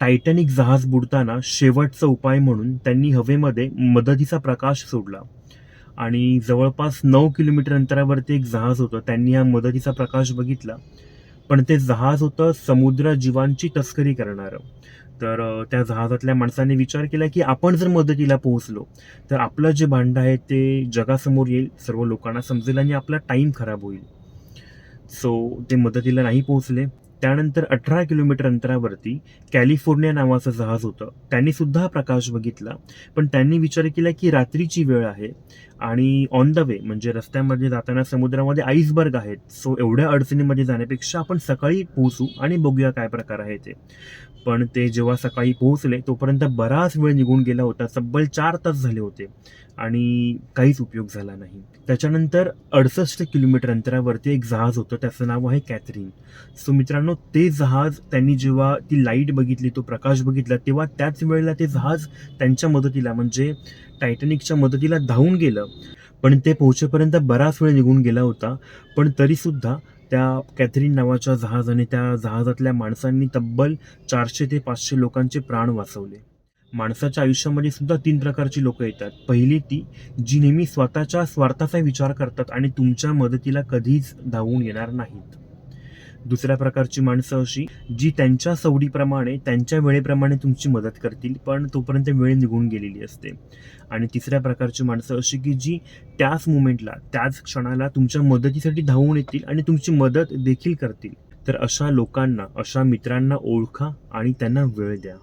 Titanic जहाज बुडताना शेवटचा उपाय म्हणून त्यांनी हवेमध्ये मदतीचा प्रकाश सोडला. आणि जवळपास नऊ किलोमीटर अंतरावरती एक जहाज होतं. त्यांनी हा मदतीचा प्रकाश बघितला. पण ते जहाज होतं समुद्र जीवांची तस्करी करणारं. तर त्या जहाजातल्या माणसाने विचार केला की आपण जर मदतीला पोहोचलो तर आपलं जे भांडं आहे ते जगासमोर येईल सर्व लोकांना समजेल आणि आपला टाईम खराब होईल. सो ते मदतीला नाही पोहोचले. त्यानंतर अठरा किलोमीटर अंतरावरती कॅलिफोर्निया नावाचं जहाज होतं. त्यांनी सुद्धा प्रकाश बघितला पण त्यांनी विचार केला की रात्रीची वेळ आहे आणि ऑन द वे म्हणजे रस्त्यामध्ये जाताना समुद्रामध्ये आईसबर्ग आहेत सो एवढ्या अडचणीमध्ये जाण्यापेक्षा आपण सकाळी पोहोचू आणि बघूया काय प्रकार आहे ते. पण ते जेव्हा सकाळी पोहोचले तोपर्यंत बराच वेळ निघून गेला होता तब्बल चार तास झाले होते आणि काहीच उपयोग झाला नाही. त्याच्यानंतर अडसष्ट किलोमीटर अंतरावरती एक जहाज होतं त्याचं नाव आहे कॅथरीन. सो मित्रांनो मित्रांनो ते जहाज त्यांनी जेव्हा ती लाइट बघितली तो प्रकाश बघितला तेव्हा त्याच वेळेला ते जहाज त्यांच्या मदतीला म्हणजे टायटॅनिकच्या मदतीला धावून गेलं. पण ते पोहोचेपर्यंत बराच वेळ निघून गेला होता. पण तरीसुद्धा त्या कॅथरीन नावाच्या जहाजाने त्या जहाजातल्या माणसांनी तब्बल चारशे ते पाचशे लोकांचे प्राण वाचवले. माणसाच्या आयुष्यामध्ये सुद्धा तीन प्रकारची लोक येतात. पहिली ती जी नेहमी स्वतःच्या स्वार्थाचा विचार करतात आणि तुमच्या मदतीला कधीच धावून येणार नाहीत. दुसऱ्या प्रकारची माणसं अशी जी त्यांच्या सवडीप्रमाणे त्यांच्या वेळेप्रमाणे तुमची मदत करतील पण तोपर्यंत वेळ निघून गेलेली असते. आणि तिसऱ्या प्रकारची माणसं अशी की जी त्याच मुमेंटला त्याच क्षणाला तुमच्या मदतीसाठी धावून येतील आणि तुमची मदत देखील करतील. तर अशा लोकांना अशा मित्रांना ओळखा आणि त्यांना वेळ द्या.